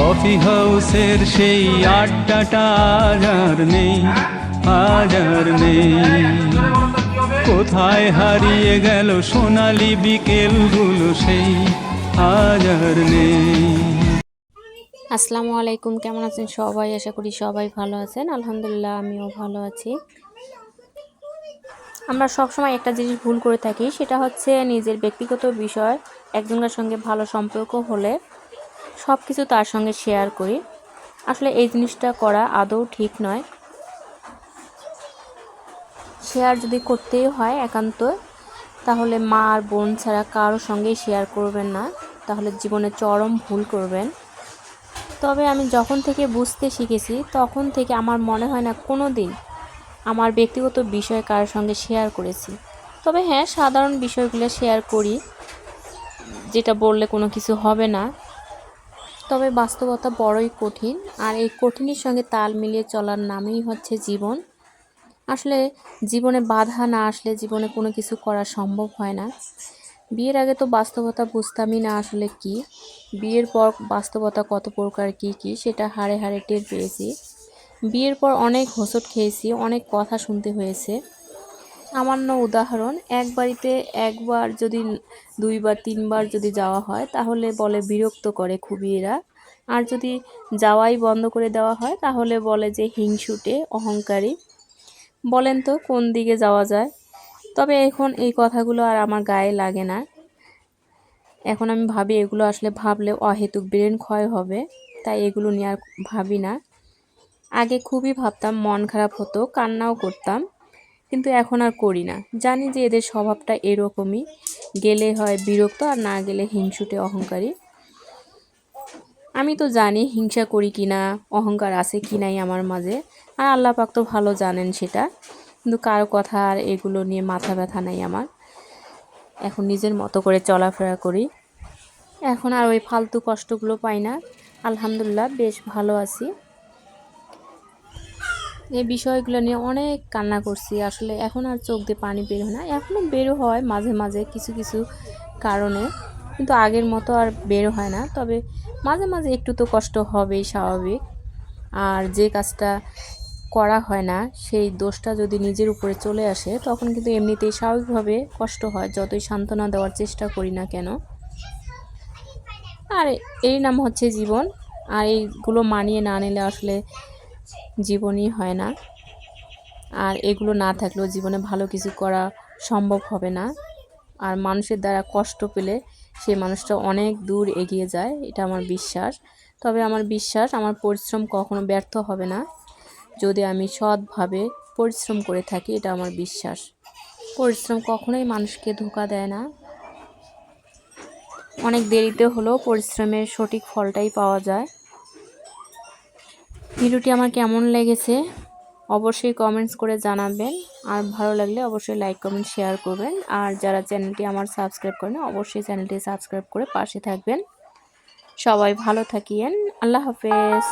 Coffee হাউসের সেই আড্ডাটা আর নেই আর নেই। কোথায় হারিয়ে গেল সোনালি বিকেলগুলো সেই আর নেই। আসসালামু আলাইকুম, কেমন আছেন সবাই? আশা করি সবাই ভালো আছেন। আলহামদুলিল্লাহ, আমিও ভালো আছি। আমরা সবসময় একটা জিনিস ভুল করে থাকি, সেটা হচ্ছে নিজের ব্যক্তিগত বিষয়, একজনের সঙ্গে ভালো সম্পর্ক হলে সব কিছু তার সঙ্গে শেয়ার করি। আসলে এই জিনিসটা করা আদৌ ঠিক নয়। শেয়ার যদি করতেই হয় একান্ত, তাহলে মা আর বোন ছাড়া কারোর সঙ্গেই শেয়ার করবেন না। তাহলে জীবনে চরম ভুল করবেন। তবে আমি যখন থেকে বুঝতে শিখেছি, তখন থেকে আমার মনে হয় না কোনো দিন আমার ব্যক্তিগত বিষয় কারোর সঙ্গে শেয়ার করেছি। তবে হ্যাঁ সাধারণ বিষয়গুলো শেয়ার করি। যেটা বললে কোনো কিছু হবে না। তবে বাস্তবতা বড়ই কঠিন আর এই কঠিনের সঙ্গে তাল মিলিয়ে চলার নামই হচ্ছে জীবন। আসলে জীবনে বাধা না আসলে জীবনে কোনো কিছু করা সম্ভব হয় না। বিয়ের আগে তো বাস্তবতা বুঝতামই না আসলে কি। বিয়ের পর বাস্তবতা কত প্রকার, কি কি, সেটা হাড়ে হাড়ে টের পেয়েছি। বিয়ের পর অনেক হোঁচট খেয়েছি, অনেক কথা শুনতে হয়েছে। সামান্য উদাহরণ, এক বাড়িতে একবার যদি দুইবার, তিনবার যদি যাওয়া হয়, তাহলে বলে বিরক্ত করে খুবই এরা আর যদি যাওয়াই বন্ধ করে দেওয়া হয়, তাহলে বলে যে হিংসুটে, অহংকারী। বলেন তো, কোন দিকে যাওয়া যায়? তবে এখন এই কথাগুলো আর আমার গায়ে লাগে না। এখন আমি ভাবি, এগুলো আসলে ভাবলে অহেতুক ব্রেন ক্ষয় হবে, তাই এগুলো নিয়ে আর ভাবি না। আগে খুবই ভাবতাম, মন খারাপ হতো, কান্নাও করতাম। কিন্তু এখন আর করি না। জানি যে এদের স্বভাবটা এরকমই। গেলে হয় বিরক্ত আর না গেলে হিংসুটে অহংকারী। আমি তো জানি হিংসা করি কি না, অহংকার আছে কি নাই আমার মাঝে। আর আল্লাহ পাক তো ভালো জানেন সেটা। কিন্তু কারও কথা আর এগুলো নিয়ে মাথা ব্যথা নাই আমার। এখন নিজের মতো করে চলাফেরা করি। এখন আর ওই ফালতু কষ্টগুলো পাই না। আলহামদুলিল্লাহ, বেশ ভালো আছি। এই বিষয়গুলো নিয়ে অনেক কান্না করছি। আসলে এখন আর চোখ দিয়ে পানি বের হয় না। এখনও বেরো হয় মাঝে মাঝে কিছু কিছু কারণে। কিন্তু আগের মতো আর বের হয় না। তবে মাঝে মাঝে একটু তো কষ্ট হবেই স্বাভাবিক। আর যে কাজটা করা হয় না, সেই দোষটা যদি নিজের উপরে চলে আসে, তখন কিন্তু এমনিতেই স্বাভাবিকভাবে কষ্ট হয়। যতই সান্ত্বনা দেওয়ার চেষ্টা করি না কেন। আর এই নাম হচ্ছে জীবন। আর এইগুলো মানিয়ে না নিলে আসলে জীবনই হয় না। আর এগুলো না থাকলেও জীবনে ভালো কিছু করা সম্ভব হবে না। আর মানুষের দ্বারা কষ্ট পেলে সে মানুষটা অনেক দূর এগিয়ে যায়, এটা আমার বিশ্বাস। তবে আমার বিশ্বাস, আমার পরিশ্রম কখনো ব্যর্থ হবে না। যদি আমি সৎভাবে পরিশ্রম করে থাকি, এটা আমার বিশ্বাস। পরিশ্রম কখনোই মানুষকে ধোকা দেয় না। অনেক দেরিতে হলেও পরিশ্রমের সঠিক ফলটাই পাওয়া যায়। ভিডিওটি আমার কেমন লেগেছে অবশ্যই কমেন্টস করে জানাবেন। আর ভালো লাগলে অবশ্যই লাইক কমেন্ট শেয়ার করবেন। আর যারা চ্যানেলটি আমার সাবস্ক্রাইব করেন, অবশ্যই চ্যানেলটি সাবস্ক্রাইব করে পাশে থাকবেন। সবাই ভালো থাকিয়েন। আল্লাহ হাফেজ।